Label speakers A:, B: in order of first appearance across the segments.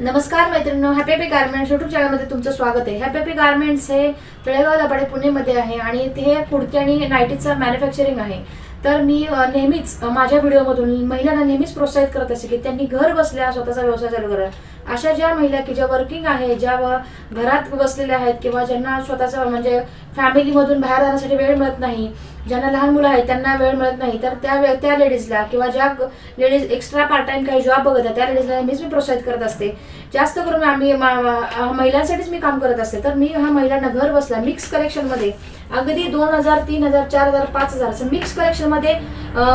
A: नमस्कार मैत्रिणी happy garments YouTube चॅनलमध्ये तुमचं स्वागत आहे हॅपी गारमेंट्स हे तळेगाव दाबाडे पुणेमध्ये आहे आणि ते पुढके आणि नायटीचं मॅन्युफॅक्चरिंग आहे तर मी नेहमीच माझ्या व्हिडिओमधून महिलांना नेहमीच प्रोत्साहित करत असे की त्यांनी घर बसल्या स्वतःचा व्यवसाय चालू करा अशा ज्या महिला की ज्या वर्किंग आहे ज्या घरात बसलेल्या आहेत किंवा ज्यांना स्वतःचा म्हणजे फॅमिलीमधून बाहेर जाण्यासाठी वेळ मिळत नाही ज्यांना लहान मुलं आहेत त्यांना वेळ मिळत नाही तर त्या त्या लेडीजला किंवा ज्या लेडीज एक्स्ट्रा पार्ट टाइम काही जॉब बघत आहेत त्या लेडीजला नेहमीच मी प्रोत्साहित करत असते जास्त करून आम्ही महिलांसाठीच मी काम करत असते तर मी हा महिलांना घर बसला मिक्स कलेक्शनमध्ये अगदी दोन हजार तीन हजार चार हजार पाच हजार असं मिक्स कलेक्शनमध्ये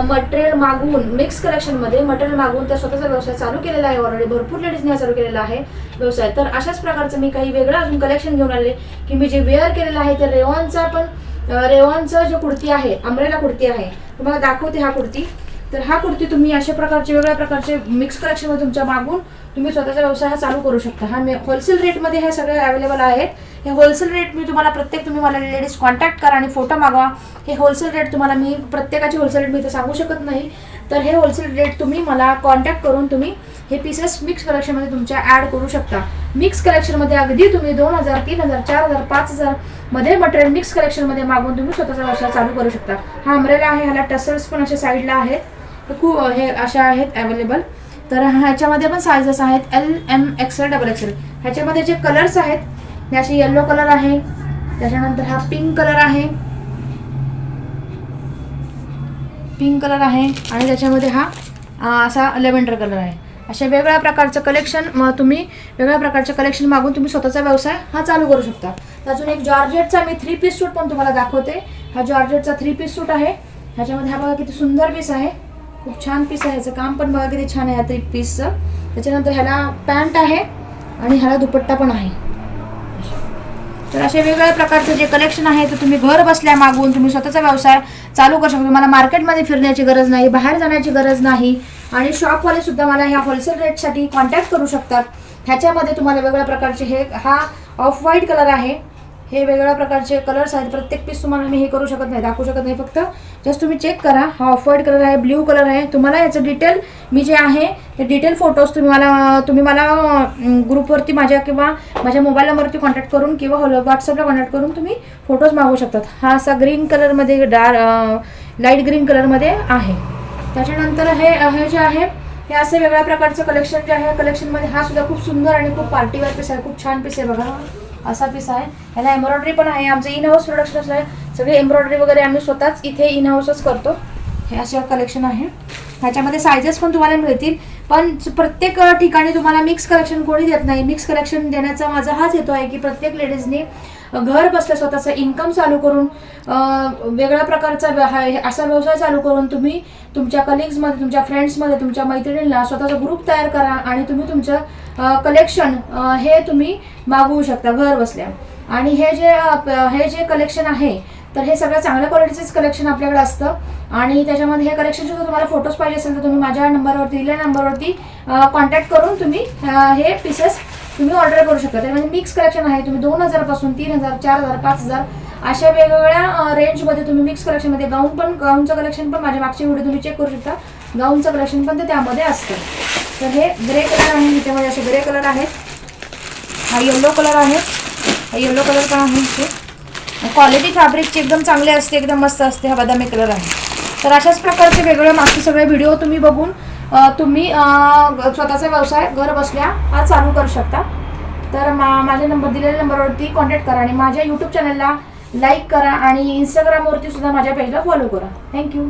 A: मटेरियल मागून मिक्स कलेक्शनमध्ये मटेरियल मागून त्या स्वतःचा व्यवसाय चालू केलेला आहे ऑलरेडी भरपूर लेडीजने चालू केलेला आहे व्यवसाय तर अशाच प्रकारचं मी काही वेगळं अजून कलेक्शन घेऊन आले की मी जे वेअर केलेलं आहे ते रेवॉनचा पण रेवांचं जो कुर्ती आहे अमरेला कुर्ती आहे तुम्हाला दाखवते हा कुर्ती तर हा कुर्ती तुम्ही अशा प्रकारचे वेगवेगळ्या प्रकारचे मिक्स कलेक्शनमध्ये तुमच्या मागून तुम्ही स्वतःचा व्यवसाय हा चालू करू शकता हा मी होलसेल रेटमध्ये हे सगळे अवेलेबल आहेत हे होलसेल रेट मी तुम्हाला प्रत्येक तुम्ही मला लेडीज कॉन्टॅक्ट करा आणि फोटो मागवा हे होलसेल रेट तुम्हाला मी प्रत्येकाचे होलसेल रेट मी इथे सांगू शकत नाही तर हे होलसेल रेट तुम्ही मला कॉन्टॅक्ट करून तुम्ही हे पीसेस मिक्स कलेक्शनमध्ये तुमच्या ॲड करू शकता मिक्स कलेक्शनमध्ये अगदी तुम्ही दोन हजार तीन हजार चार हजार पाच हजार मध्ये मटेरियल मिक्स कलेक्शनमध्ये मागून तुम्ही स्वतःचा व्यवसाय चालू करू शकता हा अमरेला आहे ह्याला टसल्स पण अशा साईडला आहेत खूप हे अशा आहेत अवेलेबल तर ह्याच्यामध्ये पण सायजेस आहेत L M XL double XL ह्याच्यामध्ये जे कलर्स आहेत असे येलो कलर आहे त्याच्यानंतर हा पिंक कलर आहे पिंक कलर आहे आणि त्याच्यामध्ये हा असा लेव्हेंडर कलर आहे अशा वेगळ्या प्रकारचं कलेक्शन तुम्ही वेगळ्या प्रकारचे कलेक्शन मागून तुम्ही स्वतःचा व्यवसाय हा चालू करू शकता अजून एक जॉर्जेटचा मी थ्री पीस सूट पण तुम्हाला दाखवते हा जॉर्जेटचा थ्री पीस सूट आहे ह्याच्यामध्ये हा बघा किती सुंदर पीस आहे खूप छान पीस आहे ह्याचं काम पण बघा किती छान आहे तरी थ्री पीसचं त्याच्यानंतर ह्याला पॅन्ट आहे आणि ह्याला दुपट्टा पण आहे तर असे वेगवेगळ्या प्रकारचं जे कलेक्शन आहे ते तुम्ही घर बसल्या मागून तुम्ही स्वतःचा व्यवसाय चालू करू शकता तुम्हाला मार्केटमध्ये फिरण्याची गरज नाही बाहेर जाण्याची गरज नाही आणि शॉपवाले सुद्धा मला ह्या होलसेल रेटसाठी कॉन्टॅक्ट करू शकतात ह्याच्यामध्ये तुम्हाला वेगळ्या प्रकारचे हे हा ऑफ व्हाईट कलर आहे हे वेगळ्या प्रकारचे कलर्स आहेत प्रत्येक पीस तुम्हाला मी हे करू शकत नाही दाखवू शकत नाही फक्त जस्ट तुम्ही चेक करा हा ऑफ व्हाईट कलर आहे ब्ल्यू कलर आहे तुम्हाला याचं डिटेल मी जे आहे ते डिटेल फोटोज तुम्ही मला तुम्ही मला ग्रुपवरती माझ्या किंवा माझ्या मोबाईल नंबरवरती कॉन्टॅक्ट करून किंवा हॉल व्हॉट्सअपला कॉन्टॅक्ट करून तुम्ही फोटोज मागवू शकतात हा असा ग्रीन कलरमध्ये डार लाईट ग्रीन कलरमध्ये आहे त्याच्यानंतर हे हे जे आहे हे असे वेगळ्या प्रकारचं कलेक्शन जे आहे कलेक्शनमध्ये हा सुद्धा खूप सुंदर आणि खूप पार्टीवेअर पीस आहे खूप छान पीस आहे बघा असा पीस आहे ह्याला एम्ब्रॉयडरी पण आहे आमचं इन हाऊस प्रोडक्शन असं आहे सगळे एम्ब्रॉयडरी वगैरे आम्ही स्वतःच इथे इन हाऊसच करतो हे असं कलेक्शन आहे ह्याच्यामध्ये सायझेस पण तुम्हाला मिळतील पण प्रत्येक ठिकाणी तुम्हाला मिक्स कलेक्शन कोणी देत नाही मिक्स कलेक्शन देण्याचा माझा हाच येतो आहे की प्रत्येक लेडीजनी घर बसल्या स्वतःचा इन्कम चालू करून वेगळ्या प्रकारचा असा व्यवसाय चालू करून तुम्ही तुमच्या कलिग्समध्ये तुमच्या फ्रेंड्समध्ये तुमच्या मैत्रिणींना स्वतःचा ग्रुप तयार करा आणि तुम्ही तुमचं कलेक्शन हे तुम्ही मागवू शकता घर बसल्या आणि हे जे हे जे कलेक्शन आहे तर हे सगळं चांगल्या क्वालिटीचंच कलेक्शन आपल्याकडे असतं आणि त्याच्यामध्ये हे कलेक्शन सुद्धा तुम्हाला फोटोज पाहिजे असेल तर तुम्ही माझ्या नंबरवरती दिलेल्या नंबरवरती कॉन्टॅक्ट करून तुम्ही हे पीसेस तुम्ही ऑर्डर करू शकता तर म्हणजे मिक्स कलेक्शन आहे तुम्ही दोन हजारपासून तीन हजार चार हजार पाच हजार अशा वेगवेगळ्या रेंजमध्ये तुम्ही मिक्स कलेक्शनमध्ये गाऊन पण गाऊनचं कलेक्शन पण माझ्या मागचे व्हिडिओ तुम्ही चेक करू शकता गाऊनचं कलेक्शन पण ते त्यामध्ये असतं तर हे ग्रे कलर आहे त्याच्यामध्ये असे ग्रे कलर आहेत हा येलो कलर आहे हा येलो कलर पण आहे इथे क्वालिटी फॅब्रिकची एकदम चांगली असते एकदम मस्त असते हा बदामी कलर आहे तर अशाच प्रकारचे वेगवेगळे मागचे सगळे व्हिडिओ तुम्ही बघून तुम्ही स्वतःचा व्यवसाय घर बसल्या आज चालू करू शकता तर मा माझ्या नंबर दिलेल्या नंबरवरती कॉन्टॅक्ट करा आणि माझ्या यूट्यूब चॅनलला लाईक करा आणि इंस्टाग्रामवरती सुद्धा माझ्या पेजला फॉलो करा थँक्यू